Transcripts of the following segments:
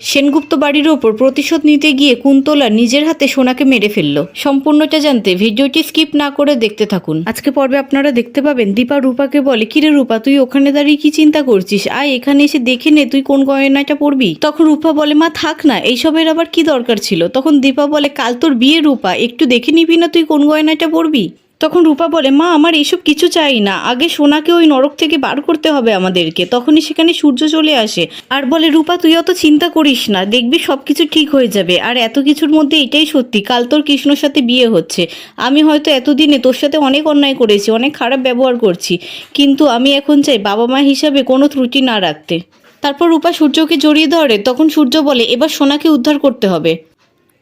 সেনগুপ্ত বাড়ির ওপর প্রতিশোধ নিতে গিয়ে কুন্তলা নিজের হাতে সোনাকে মেরে ফেলল। সম্পূর্ণটা জানতে ভিডিওটি স্কিপ না করে দেখতে থাকুন। আজকে পর্বে আপনারা দেখতে পাবেন, দীপা রূপাকে বলে, কিরে রূপা, তুই ওখানে দাঁড়িয়ে কি চিন্তা করছিস? আয় এখানে এসে দেখে নে, তুই কোন গয়নাটা পরবি? তখন রূপা বলে, মা, থাক না, এইসবের আবার কি দরকার ছিল? তখন দীপা বলে, কাল তোর বিয়ে রূপা, একটু দেখে নিবি না তুই কোন গয়নাটা পরবি? তখন রূপা বলে, মা, আমার এসব কিছু চাই না। আগে সোনাকে ওই নরক থেকে বার করতে হবে আমাদেরকে। তখনই সেখানে সূর্য চলে আসে। আর বলে, রূপা, তুই অত চিন্তা করিস না। দেখবি সব কিছু ঠিক হয়ে যাবে। আর এত কিছুর মধ্যে এটাই সত্যি। কাল তোর কৃষ্ণর সাথে বিয়ে হচ্ছে। আমি হয়তো এতদিনে তোর সাথে অনেক অন্যায় করেছি, অনেক খারাপ ব্যবহার করছি। কিন্তু আমি এখন চাই বাবা মা হিসাবে কোনো ত্রুটি না রাখতে। তারপর রূপা সূর্যকে জড়িয়ে ধরে। তখন সূর্য বলে, এবার সোনাকে উদ্ধার করতে হবে।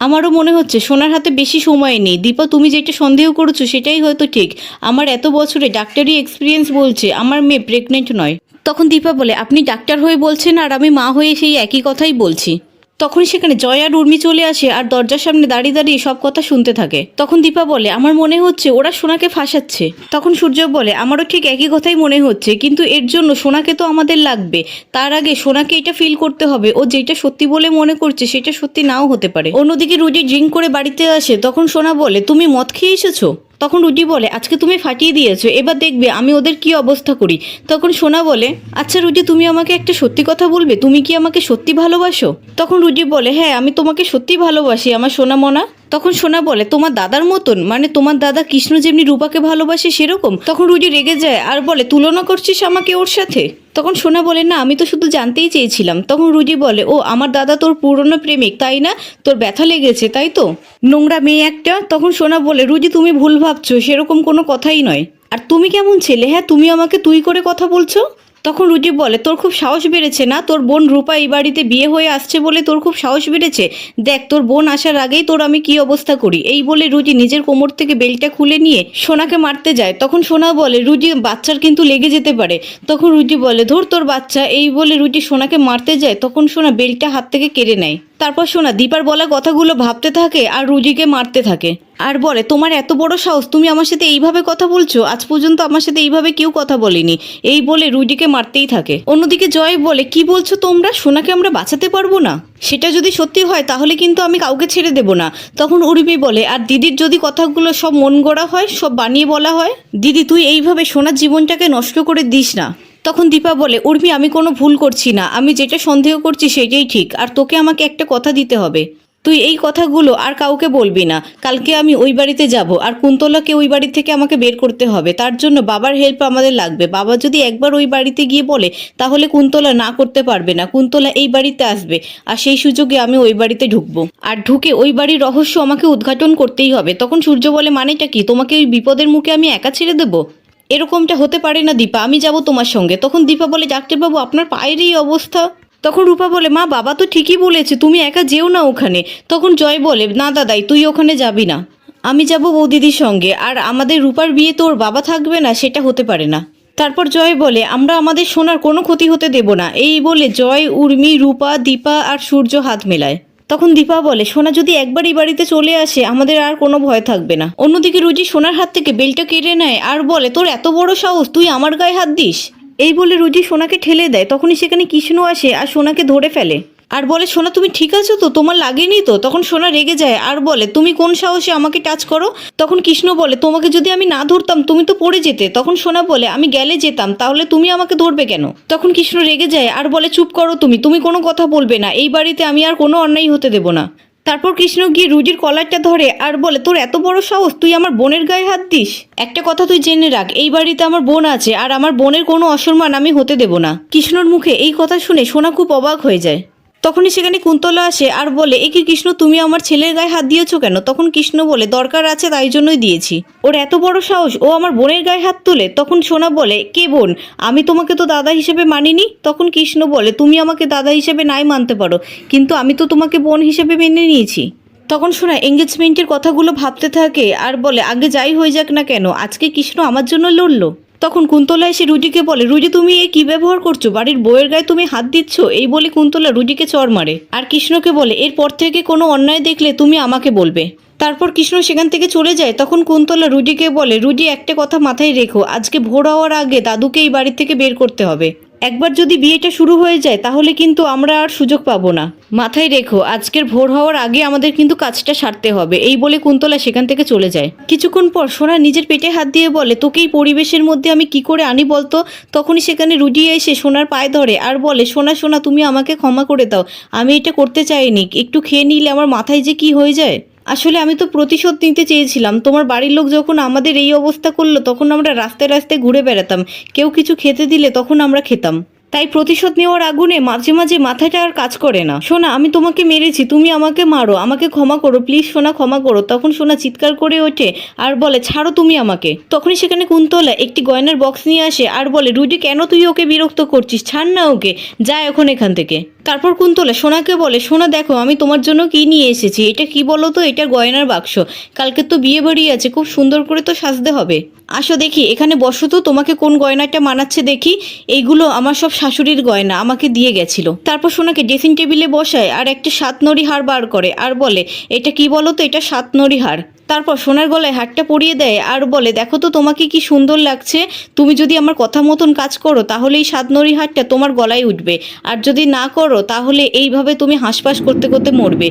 আমারও মনে হচ্ছে সোনার হাতে বেশি সময় নেই। দীপা, তুমি যেটা সন্দেহ করেছ সেটাই হয়তো ঠিক। আমার এত বছরে ডাক্তারি এক্সপিরিয়েন্স বলছে, আমার মেয়ে প্রেগনেন্ট নয়। তখন দীপা বলে, আপনি ডাক্তার হয়ে বলছেন আর আমি মা হয়ে সেই একই কথাই বলছি। তখন সেখানে জয় আর উর্মি চলে আসে আর দরজার সামনে দাঁড়িয়ে দাঁড়িয়ে সব কথা শুনতে থাকে। তখন দীপা বলে, আমার মনে হচ্ছে ওরা সোনাকে ফাঁসাচ্ছে। তখন সূর্য বলে, আমারও ঠিক একই কথাই মনে হচ্ছে, কিন্তু এর জন্য সোনাকে তো আমাদের লাগবে। তার আগে সোনাকে এটা ফিল করতে হবে। ও যেটা সত্যি বলে মনে করছে, সেটা সত্যি নাও হতে পারে। অন্যদিকে রুজি ড্রিঙ্ক করে বাড়িতে আসে। তখন সোনা বলে, তুমি মদ খেয়ে এসেছ? তখন রুটি বলে, আজকে তুমি ফাটিয়ে দিয়েছ, এবার দেখবে আমি ওদের কি অবস্থা করি। তখন সোনা বলে আচ্ছা রুটি তুমি আমাকে একটা সত্যি কথা বলবে? তুমি কি আমাকে সত্যি ভালোবাসো? তখন রুটি বলে হ্যাঁ আমি তোমাকে সত্যি ভালোবাসি, আমার সোনা মনা। তখন সোনা বলে, তোমার দাদার মতন? মানে তোমার দাদা কৃষ্ণ যেমনি রূপাকে ভালোবাসে সেরকম? তখন রুজি রেগে যায় আর বলে, তুলনা করছিস আমাকে ওর সাথে? তখন সোনা বলে, না, আমি তো শুধু জানতেই চেয়েছিলাম। তখন রুজি বলে, ও, আমার দাদা তোর পুরনো প্রেমিক, তাই না? তোর ব্যথা লেগেছে, তাই তো? নোংরা মেয়ে একটা? তখন সোনা বলে, রুজি, তুমি ভুল ভাবছ, সেরকম কোনো কথাই নয়। আর তুমি কেমন ছেলে? হ্যাঁ তুমি আমাকে তুই করে কথা বলছো? তখন রুজি বলে, তোর খুব সাহস বেড়েছে না? তোর বোন রূপা এই বাড়িতে বিয়ে হয়ে আসছে বলে তোর খুব সাহস বেড়েছে? দেখ, তোর বোন আসার আগেই তোর আমি কি অবস্থা করি? এই বলে রুজি নিজের কোমর থেকে বেলটা খুলে নিয়ে সোনাকে মারতে যায়। তখন সোনা বলে, রুজি, বাচ্চার কিন্তু লেগে যেতে পারে। তখন রুজি বলে, ধর তোর বাচ্চা। এই বলে রুজি সোনাকে মারতে যায়। তখন সোনা বেলটা হাত থেকে কেড়ে নেয়। তারপর শোনা, দীপার বলা কথাগুলো ভাবতে থাকে আর রুজিকে মারতে থাকে। আর বলে, তোমার এত বড় সাহস, তুমি আমার সাথে এইভাবে কথা বলছো? আজ পর্যন্ত আমার সাথে এইভাবে কেউ কথা বলেনি। এই বলে রুজিকে মারতেই থাকে। অন্যদিকে জয় বলে, কি বলছো তোমরা? সোনাকে আমরা বাঁচাতে পারব না? সেটা যদি সত্যি হয়, তাহলে কিন্তু আমি কাউকে ছেড়ে দেব না। তখন উর্মি বলে, আর দিদির যদি কথাগুলো সব মন গড়া হয়, সব বানিয়ে বলা হয়? দিদি, তুই এইভাবে সোনার জীবনটাকে নষ্ট করে দিস না। তখন দীপা বলে, উর্মি, আমি কোনো ভুল করছি না। আমি যেটা সন্দেহ করছি সেটাই ঠিক। আর তোকে আমাকে একটা কথা দিতে হবে। তুই এই কথাগুলো আর কাউকে বলবি না। কালকে আমি ওই বাড়িতে যাব। আর কুন্তলাকে ওই বাড়ি থেকে আমাকে বের করতে হবে। তার জন্য বাবার হেল্প আমাদের লাগবে। বাবা যদি একবার ওই বাড়িতে গিয়ে বলে, তাহলে কুন্তলা না করতে পারবে না। কুন্তলা এই বাড়িতে আসবে। আর সেই সুযোগে আমি ওই বাড়িতে ঢুকবো। আর ঢুকে ওই বাড়ির রহস্য আমাকে উদ্ঘাটন করতেই হবে। তখন সূর্য বলে, মানেটা কি? তোমাকে ওই বিপদের মুখে আমি একা ছেড়ে দেবো? এরকমটা হতে পারে না দীপা, আমি যাব তোমার সঙ্গে। তখন দীপা বলে, ডাক্তারবাবু, আপনার পায়ের এই অবস্থা? তখন রূপা বলে, মা, বাবা তো ঠিকই বলেছে, তুমি একা যেও না ওখানে। তখন জয় বলে, না দাদাই, তুই ওখানে যাবি না। আমি যাব বৌদিদির সঙ্গে, আর আমাদের রূপার বিয়ে তোর বাবা থাকবে না, সেটা হতে পারে না। তারপর জয় বলে, আমরা আমাদের সোনার কোনো ক্ষতি হতে দেব না। এই বলে জয়, উর্মি, রূপা, দীপা আর সূর্য হাত মেলায়। তখন দীপা বলে, সোনা যদি একবার এই বাড়িতে চলে আসে, আমাদের আর কোনো ভয় থাকবে না। অন্যদিকে রুজি সোনার হাত থেকে বেলটা কেড়ে নেয় আর বলে, তোর এত বড় সাহস, তুই আমার গায়ে হাত দিস? এই বলে রুজি সোনাকে ঠেলে দেয়। তখনই সেখানে কৃষ্ণ আসে আর সোনাকে ধরে ফেলে। আর বলে, সোনা, তুমি ঠিক আছো তো? তোমার লাগেনি তো? তখন সোনা রেগে যায়, আর বলে, তুমি কোন সাহসে আমাকে টাচ করো? তখন কৃষ্ণ বলে, তোমাকে যদি আমি না ধরতাম, তুমি তো পড়ে যেতে। তখন সোনা বলে, আমি গেলে যেতাম, তাহলে তুমি আমাকে ধরবে কেন? তখন কৃষ্ণ রেগে যায়, আর বলে, চুপ করো তুমি তুমি কোনো কথা বলবে না, এই বাড়িতে আমি আর কোনো অন্যায় হতে দেব না। তারপর কৃষ্ণ গিয়ে রুজির কলারটা ধরে, আর বলে, তোর এত বড় সাহস, তুই আমার বোনের গায়ে হাত দিস? একটা কথা তুই জেনে রাখ, এই বাড়িতে আমার বোন আছে, আর আমার বোনের কোনো অসম্মান আমি হতে দেব না। কৃষ্ণর মুখে এই কথা শুনে সোনা খুব অবাক হয়ে যায়। তখনই সেখানে কুন্তলা আসে আর বলে, এ কি কৃষ্ণ, তুমি আমার ছেলের গায়ে হাত দিয়েছ কেন? তখন কৃষ্ণ বলে, দরকার আছে তাই জন্যই দিয়েছি। ওর এত বড় সাহস, ও আমার বোনের গায়ে হাত তোলে। তখন সোনা বলে, কে বোন? আমি তোমাকে তো দাদা হিসেবে মানিনি। তখন কৃষ্ণ বলে, তুমি আমাকে দাদা হিসেবে নাই মানতে পারো, কিন্তু আমি তো তোমাকে বোন হিসেবে মেনে নিয়েছি। তখন শোনা এঙ্গেজমেন্টের কথাগুলো ভাবতে থাকে আর বলে, আগে যাই হয়ে যাক না কেন, আজকে কৃষ্ণ আমার জন্য লড়লো। তখন কুন্তলা এসে রুজিকে বলে রুজি তুমি এ কি ব্যবহার করছ? বাড়ির বউয়ের গায়ে তুমি হাত দিচ্ছ? এই বলে কুন্তলা রুজিকে চর মারে। আর কৃষ্ণকে বলে, এরপর থেকে কোনো অন্যায় দেখলে তুমি আমাকে বলবে। তারপর কৃষ্ণ সেখান থেকে চলে যায়। তখন কুন্তলা রুজিকে বলে রুজি একটা কথা মাথায় রেখো। আজকে ভোর হওয়ার আগে দাদুকে এই বাড়ি থেকে বের করতে হবে। একবার যদি বিয়েটা শুরু হয়ে যায়, তাহলে কিন্তু আমরা আর সুযোগ পাবো না। মাথায় রেখো, আজকের ভোর হওয়ার আগে আমাদের কিন্তু কাজটা সারতে হবে। এই বলে কুন্তলা সেখান থেকে চলে যায়। কিছুক্ষণ পর সোনা নিজের পেটে হাত দিয়ে বলে তোকে এই পরিবেশের মধ্যে আমি কি করে আনি বলতো? তখনই সেখানে রুজি এসে সোনার পায়ে ধরে আর বলে, সোনা সোনা, তুমি আমাকে ক্ষমা করে দাও। আমি এটা করতে চাইনি। একটু খেয়ে নিলে আমার মাথায় যে কি হয়ে যায়? আসলে আমি তো প্রতিশোধ নিতে চেয়েছিলাম। তোমার বাড়ির লোক যখন আমাদের এই অবস্থা করল, তখন আমরা রাস্তায় রাস্তায় ঘুরে বেড়াতাম। কেউ কিছু খেতে দিলে তখন আমরা খেতাম। তাই প্রতিশোধ নেওয়ার আগুনে মাঝে মাঝে মাথাটা আর কাজ করে না। সোনা, আমি তোমাকে মেরেছি, তুমি আমাকে মারো, আমাকে ক্ষমা করো প্লিজ সোনা ক্ষমা করো। তখন সোনা চিৎকার করে ওঠে আর বলে, ছাড়ো তুমি আমাকে। তখনই সেখানে কুন্তলা একটি গয়নার বক্স নিয়ে আসে আর বলে রুডি কেন তুই ওকে বিরক্ত করছিস? ছাড় না ওকে, যা এখন এখান থেকে। তারপর কুন্তলা সোনাকে বলে, সোনা, দেখো, আমি তোমার জন্য কি নিয়ে এসেছি? এটা কি বলো তো? এটা গয়নার বাক্স। কালকে তো বিয়ে বাড়ি আছে, খুব সুন্দর করে তো সাজতে হবে। আসো দেখি, এখানে বসো তো, তোমাকে কোন গয়নাটা মানাচ্ছে দেখি। এইগুলো আমার সব শাশুড়ির গয়না, আমাকে দিয়ে গেছিল। তারপর সোনাকে ড্রেসিং টেবিলে বসায় আর একটা সাত নড়ি হার বার করে আর বলে, এটা কি বলো তো এটা সাত নড়ি হার? তারপর সোনার গলায় হারটা পরিয়ে দেয় আর বলে, দেখো তো তোমাকে কি সুন্দর লাগছে, তুমি যদি আমার কথা মতন কাজ করো, তাহলে এই সাতনরি হারটা তোমার গলায় উঠবে। আর যদি না করো, তাহলে এইভাবে তুমি হাঁসফাঁস করতে করতে মরবে।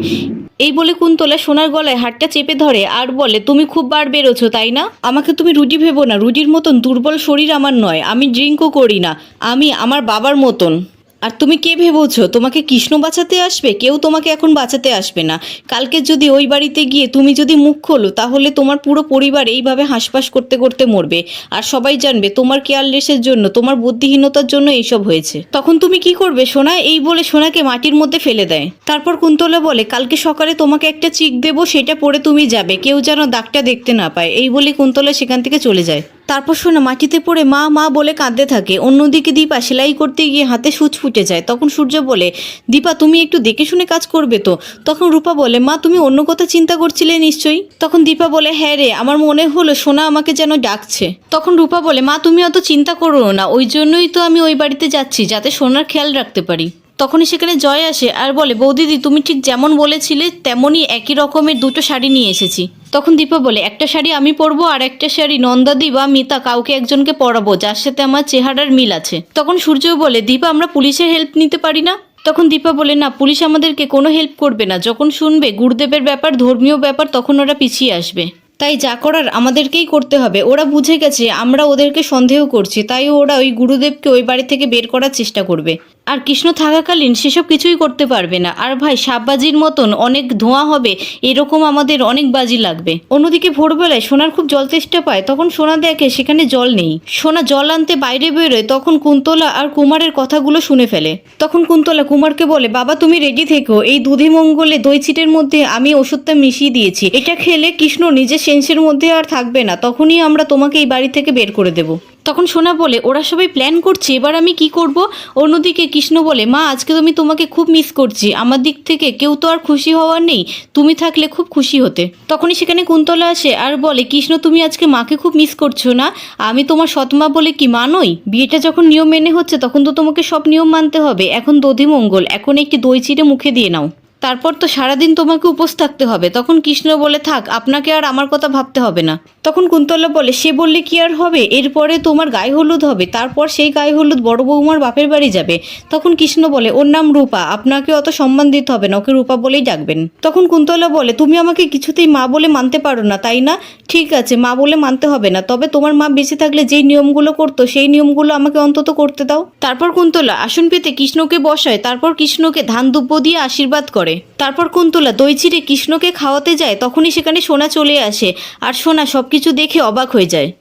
এই বলে কুন্তলা সোনার গলায় হারটা চেপে ধরে আর বলে, তুমি খুব বার বেরোছো, তাই না? আমাকে তুমি রুটি ভেবো না। রুটির মতন দুর্বল শরীর আমার নয়। আমি ড্রিঙ্কও করি না। আমি আমার বাবার মতন। আর তুমি কে ভেবেছো? তোমাকে কৃষ্ণ বাঁচাতে আসবে? কেউ তোমাকে এখন বাঁচাতে আসবে না। কালকে যদি ওই বাড়িতে গিয়ে তুমি যদি মুখ খোলো, তাহলে তোমার পুরো পরিবার এইভাবে হাঁসফাঁস করতে করতে মরবে। আর সবাই জানবে, তোমার কেয়ারলেসের জন্য, তোমার বুদ্ধিহীনতার জন্য এইসব হয়েছে। তখন তুমি কি করবে? সোনা, এই বলে সোনাকে মাটির মধ্যে ফেলে দেয়। তারপর কুন্তলা বলে, কালকে সকালে তোমাকে একটা চিক দেবো, সেটা পরে তুমি যাবে। কেউ যেন দাগটা দেখতে না পায়। এই বলে কুন্তলা সেখান থেকে চলে যায়। তারপর শোনা, মাটিতে পড়ে মা মা বলে কাঁদতে থাকে। অন্যদিকে দীপা সেলাই করতে গিয়ে হাতে সূচ ফুটে যায়। তখন সূর্য বলে, দীপা, তুমি একটু দেখে শুনে কাজ করবে তো? তখন রূপা বলে, মা, তুমি অন্য কথা চিন্তা করছিলে নিশ্চয়ই? তখন দীপা বলে হ্যাঁ রে, আমার মনে হলো সোনা আমাকে যেন ডাকছে। তখন রূপা বলে, মা, তুমি অত চিন্তা করো না। ওই জন্যই তো আমি ওই বাড়িতে যাচ্ছি, যাতে সোনার খেয়াল রাখতে পারি। তখনই সেখানে জয় আসে আর বলে, বৌদিদি, তুমি ঠিক যেমন বলেছিলে, তেমনই একই রকমের দুটো শাড়ি নিয়ে এসেছি। তখন দীপা বলে, একটা শাড়ি আমি পরবো আর একটা শাড়ি নন্দাদি বা মিতা কাউকে একজনকে পরাবো, যার সাথে আমার চেহারার মিল আছে। তখন সূর্য বলে, দীপা, আমরা পুলিশের হেল্প নিতে পারি না? তখন দীপা বলে, না, পুলিশ আমাদেরকে কোনো হেল্প করবে না। যখন শুনবে গুরুদেবের ব্যাপার, ধর্মীয় ব্যাপার, তখন ওরা পিছিয়ে আসবে। তাই যা করার আমাদেরকেই করতে হবে। ওরা বুঝে গেছে, আমরা ওদেরকে সন্দেহ করছি। তাই ওরা ওই গুরুদেবকে ওই বাড়ি থেকে বের করার চেষ্টা করবে। আর কৃষ্ণ থাকাকালীন সেসব কিছুই করতে পারবে না। আর ভাই সাপবাজির মতন অনেক ধোঁয়া হবে, এরকম আমাদের অনেক বাজি লাগবে। অন্যদিকে ভোরবেলায় সোনার খুব জল তেষ্টা পায়, তখন সোনা দেখে সেখানে জল নেই। সোনা জল আনতে বাইরে বেরোয়, তখন কুন্তলা আর কুমারের কথাগুলো শুনে ফেলে। তখন কুন্তলা কুমারকে বলে, বাবা, তুমি রেডি থেকো। এই দুধি মঙ্গলে দই ছিটের মধ্যে আমি ওষুধটা মিশিয়ে দিয়েছি। এটা খেলে কৃষ্ণ নিজের সেন্সের মধ্যে আর থাকবে না। তখনই আমরা তোমাকে এই বাড়ি থেকে বের করে দেবো। তখন সোনা বলে, ওরা সবাই প্ল্যান করছে, এবার আমি কি করব? অন্যদিকে কৃষ্ণ বলে, মা, আজকে তো আমি তোমাকে খুব মিস করছি। আমার দিক থেকে কেউ তো আর খুশি হওয়ার নেই। তুমি থাকলে খুব খুশি হতে। তখনই সেখানে কুন্তলা আসে আর বলে, কৃষ্ণ, তুমি আজকে মাকে খুব মিস করছ না? আমি তোমার সৎমা বলে কি মা নই? বিয়েটা যখন নিয়ম মেনে হচ্ছে, তখন তো তোমাকে সব নিয়ম মানতে হবে। এখন দধিমঙ্গল এখন একটি দই চিড়ে মুখে দিয়ে নাও। তারপর তো সারাদিন তোমাকে উপোস থাকতে হবে। তখন কৃষ্ণ বলে, থাক, আপনাকে আর আমার কথা ভাবতে হবে না। তখন কুন্তলা বলে, সে বললে কি আর হবে? এরপরে তোমার গায়ে হলুদ হবে। তারপর সেই গায়ে হলুদ বড় বৌমার বাপের বাড়ি যাবে। তখন কৃষ্ণ বলে, ওর নাম রূপা। আপনাকে অত সম্মান দিতে হবে না, ওকে রূপা বলেই ডাকবেন। তখন কুন্তলা বলে, তুমি আমাকে কিছুতেই মা বলে মানতে পারো না, তাই না? ঠিক আছে, মা বলে মানতে হবে না, তবে তোমার মা বেঁচে থাকলে যেই নিয়মগুলো করতো, সেই নিয়মগুলো আমাকে অন্তত করতে দাও। তারপর কুন্তলা আসন পেতে কৃষ্ণকে বসায়। তারপর কৃষ্ণকে ধান দুব্য দিয়ে আশীর্বাদ করে। তারপর কুন্তলা দই চিড়ে কৃষ্ণকে খাওয়াতে যায়, তখনই সেখানে সোনা চলে আসে। আর সোনা সবকিছু দেখে অবাক হয়ে যায়।